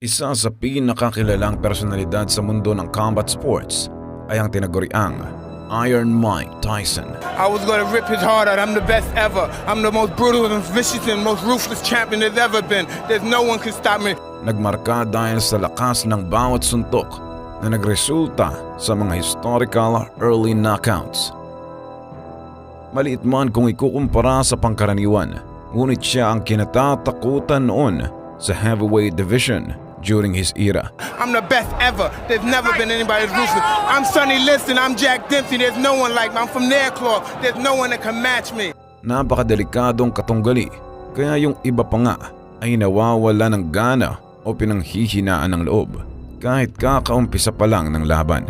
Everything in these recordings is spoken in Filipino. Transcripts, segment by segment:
Isa sa pinakakilalang personalidad sa mundo ng combat sports ay ang tinaguriang Iron Mike Tyson. I was gonna rip his heart out. I'm the best ever. I'm the most brutal and vicious and most ruthless champion there's ever been. There's no one can stop me. Nagmarka dahil sa lakas ng bawat suntok na nagresulta sa mga historical early knockouts. Maliit man kung ikukumpara sa pangkaraniwan, ngunit siya ang kinatatakutan noon sa heavyweight division during his era. I'm the best ever. There's never been anybody as ruthless. I'm Sonny Liston. I'm Jack Dempsey. There's no one like me. I'm from Nairclaw. There's no one that can match me. Napakadelikadong katunggali, kaya yung iba pa nga ay nawawala ng gana o pinanghihinaan ng loob kahit kakaumpisa pa lang ng laban.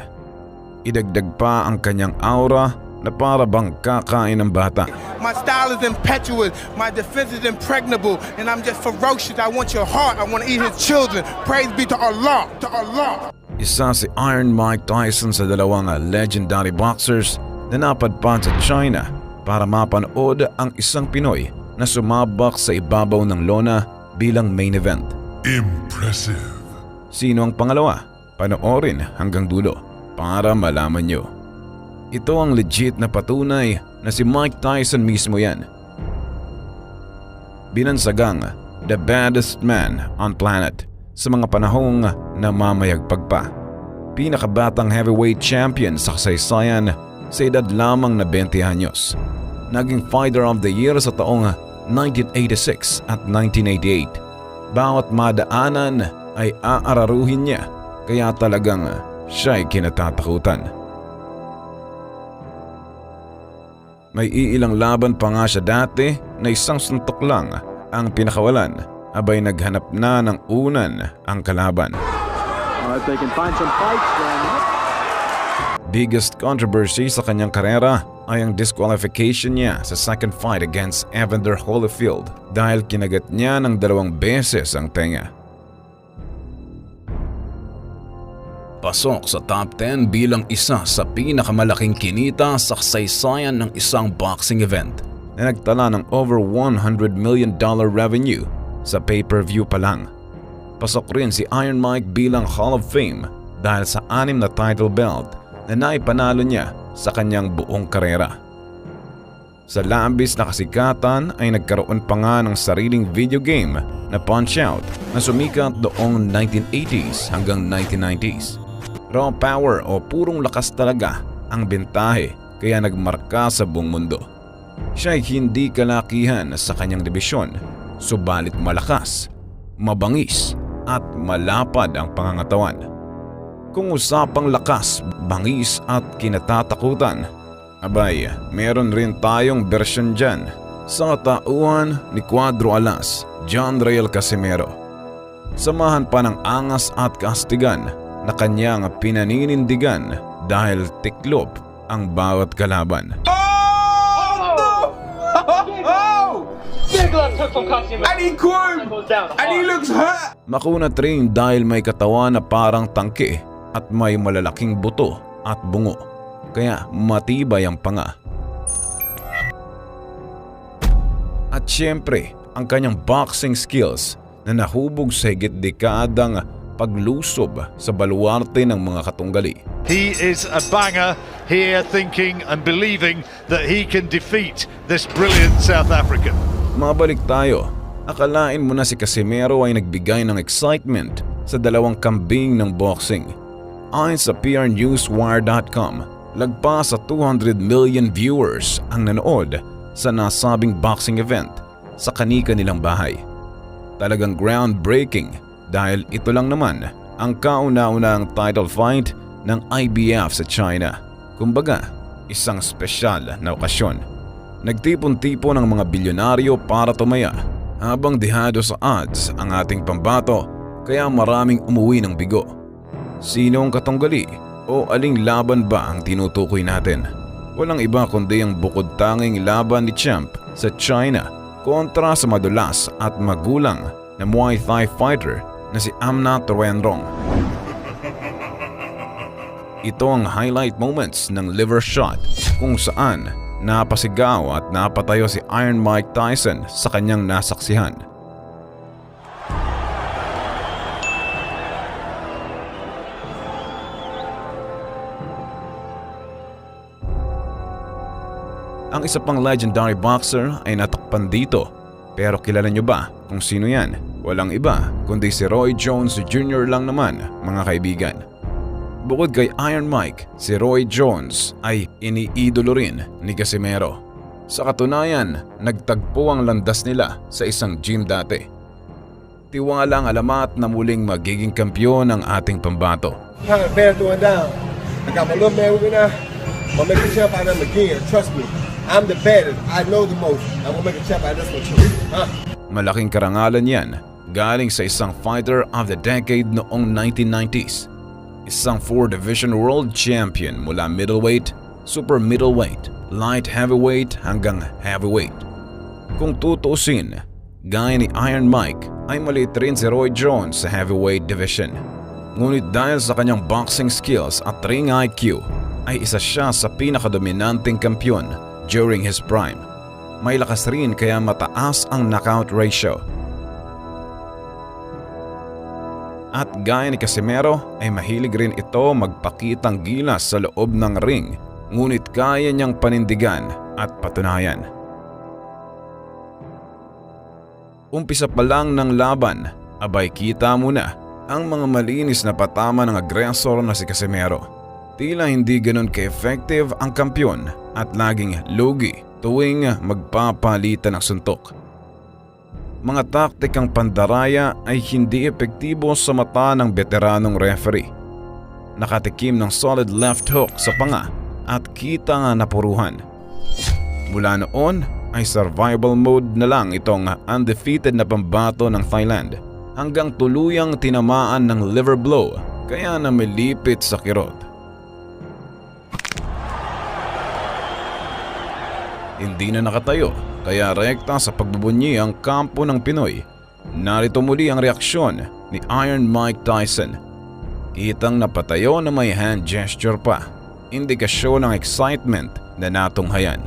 Idagdag pa ang kanyang aura na para bang kakain ng bata. My style is impetuous. My defense is impregnable. And I'm just ferocious. I want your heart. I want to eat his children. Praise be to Allah. To Allah. Isa si Iron Mike Tyson sa dalawang legendary boxers na napadpad sa China para mapanood ang isang Pinoy na sumabak sa ibabaw ng lona bilang main event. Impressive. Sino ang pangalawa? Panoorin hanggang dulo para malaman nyo. Ito ang legit na patunay na si Mike Tyson mismo yan. Binansagang the baddest man on planet sa mga panahong namamayagpag pa. Pinakabatang heavyweight champion sa kasaysayan sa edad lamang na 20 anyos. Naging Fighter of the Year sa taong 1986 at 1988. Bawat madaanan ay aararuhin niya kaya talagang siya'y kinatatakutan. May iilang laban pa nga siya dati na isang suntok lang ang pinakawalan abay naghanap na ng unan ang kalaban. If they can find some fights, then Biggest controversy sa kanyang karera ay ang disqualification niya sa second fight against Evander Holyfield dahil kinagat niya ng dalawang beses ang tenga. Pasok sa top 10 bilang isa sa pinakamalaking kinita sa kasaysayan ng isang boxing event na nagtala ng over 100 million dollar revenue sa pay-per-view pa lang. Pasok rin si Iron Mike bilang Hall of Fame dahil sa anim na title belt na naipanalo niya sa kanyang buong karera. Sa labis na kasikatan ay nagkaroon pa nga ng sariling video game na Punch-Out na sumikat noong 1980s hanggang 1990s. Raw power o purong lakas talaga ang bentahe kaya nagmarka sa buong mundo. Siya ay hindi kalakihan sa kanyang dibisyon, subalit malakas, mabangis at malapad ang pangangatawan. Kung usapang lakas, bangis at kinatatakutan, abay, meron rin tayong bersyon dyan sa tauhan ni Cuadro Alas, John Real Casimero. Samahan pa ng angas at kastigan na kanyang pinaninindigan dahil tiklop ang bawat kalaban. I need corn. And he looks hurt. Makunat rin dahil may katawan na parang tangke at may malalaking buto at bungo. Kaya matibay ang panga. At syempre, ang kanyang boxing skills na nahubog sa higit dekadang paglusob sa baluarte ng mga katunggali. He is a banger here, thinking and believing that he can defeat this brilliant South African. Mabalik tayo. Akalain mo na si Casimero ay nagbigay ng excitement sa dalawang kambing ng boxing. Ayon sa prnewswire.com, lagpas sa 200 million viewers ang nanood sa nasabing boxing event sa kanika nilang bahay. Talagang groundbreaking dahil ito lang naman ang kauna-unang title fight ng IBF sa China. Kumbaga, isang espesyal na okasyon. Nagtipon-tipon ang mga bilyonaryo para tumaya habang dihado sa odds ang ating pambato kaya maraming umuwi ng bigo. Sino ang katunggali o aling laban ba ang tinutukoy natin? Walang iba kundi ang bukod tanging laban ni Champ sa China kontra sa madulas at magulang na Muay Thai fighter na si Amna Torendrong. Ito ang highlight moments ng liver shot kung saan napasigaw at napatayo si Iron Mike Tyson sa kanyang nasaksihan. Ang isa pang legendary boxer ay natakpan dito pero kilala nyo ba kung sino yan? Walang iba kundi si Roy Jones Jr. lang naman mga kaibigan. Bukod kay Iron Mike, si Roy Jones ay iniidolo rin ni Casimero. Sa katunayan, nagtagpo ang landas nila sa isang gym dati. Tiwala ang alamat na muling magiging kampyon ng ating pambato. kind of bear throwing down. I got my little man with me now. I'm gonna make a champ out of him again. Trust me. I'm the baddest. I know the most. I'm gonna make a champ out of this one too. Huh? Malaking karangalan yan galing sa isang fighter of the decade noong 1990s. Isang 4-division world champion mula middleweight, super middleweight, light heavyweight hanggang heavyweight. Kung tutuusin, gaya ni Iron Mike ay maliit rin si Roy Jones sa heavyweight division. Ngunit dahil sa kanyang boxing skills at ring IQ, ay isa siya sa pinakadominanteng kampyon during his prime. May lakas rin kaya mataas ang knockout ratio. At gaya ni Casimero ay mahilig rin ito magpakitang gilas sa loob ng ring ngunit kaya niyang panindigan at patunayan. Umpisa pa lang ng laban, abay kita mo na ang mga malinis na patama ng agresor na si Casimero. Tila hindi ganun ka-effective ang kampyon at laging lugi tuwing magpapalitan ng suntok. Mga taktikang pandaraya ay hindi epektibo sa mata ng veteranong referee. Nakatikim ng solid left hook sa panga at kita nga napuruhan. Mula noon ay survival mode na lang itong undefeated na pambato ng Thailand hanggang tuluyang tinamaan ng liver blow kaya namilipit sa kirot. Hindi na nakatayo kaya rekta sa pagbubunyi ang kampo ng Pinoy. Narito muli ang reaksyon ni Iron Mike Tyson. Kitang napatayo na may hand gesture pa. Indikasyon ng excitement na natunghayan.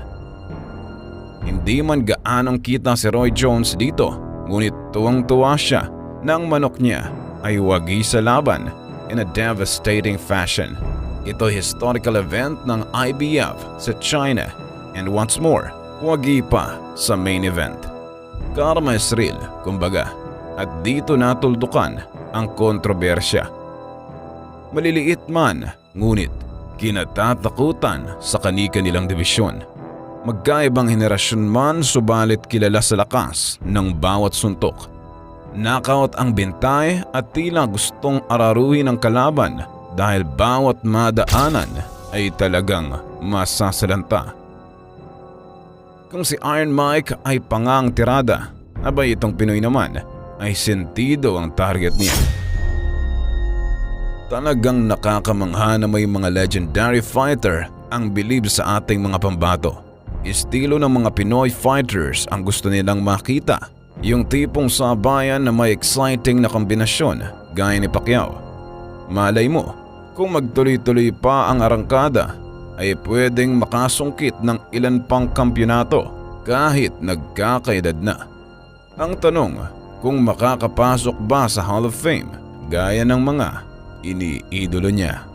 Hindi man gaanong kita si Roy Jones dito, ngunit tuwang-tuwa siya nang manok niya ay wagi sa laban in a devastating fashion. Ito historical event ng IBF sa China and once more, wagi pa sa main event. Karma is real, kumbaga, at dito natuldukan ang kontrobersya. Maliliit man, ngunit kinatatakutan sa kani-kanilang dibisyon. Magkaibang henerasyon man subalit kilala sa lakas ng bawat suntok. Knockout ang bintay at tila gustong araruhin ang kalaban dahil bawat madaanan ay talagang masasalanta. Kung si Iron Mike ay pangang tirada, abay itong Pinoy naman ay sentido ang target niya. Talagang nakakamangha na may mga legendary fighter ang bilib sa ating mga pambato. Estilo ng mga Pinoy fighters ang gusto nilang makita. Yung tipong sabayan na may exciting na kombinasyon gaya ni Pacquiao. Malay mo, kung magtuloy-tuloy pa ang arangkada ay pwedeng makasungkit ng ilan pang kampyonato kahit nagkakaedad na. Ang tanong, kung makakapasok ba sa Hall of Fame gaya ng mga iniidolo niya.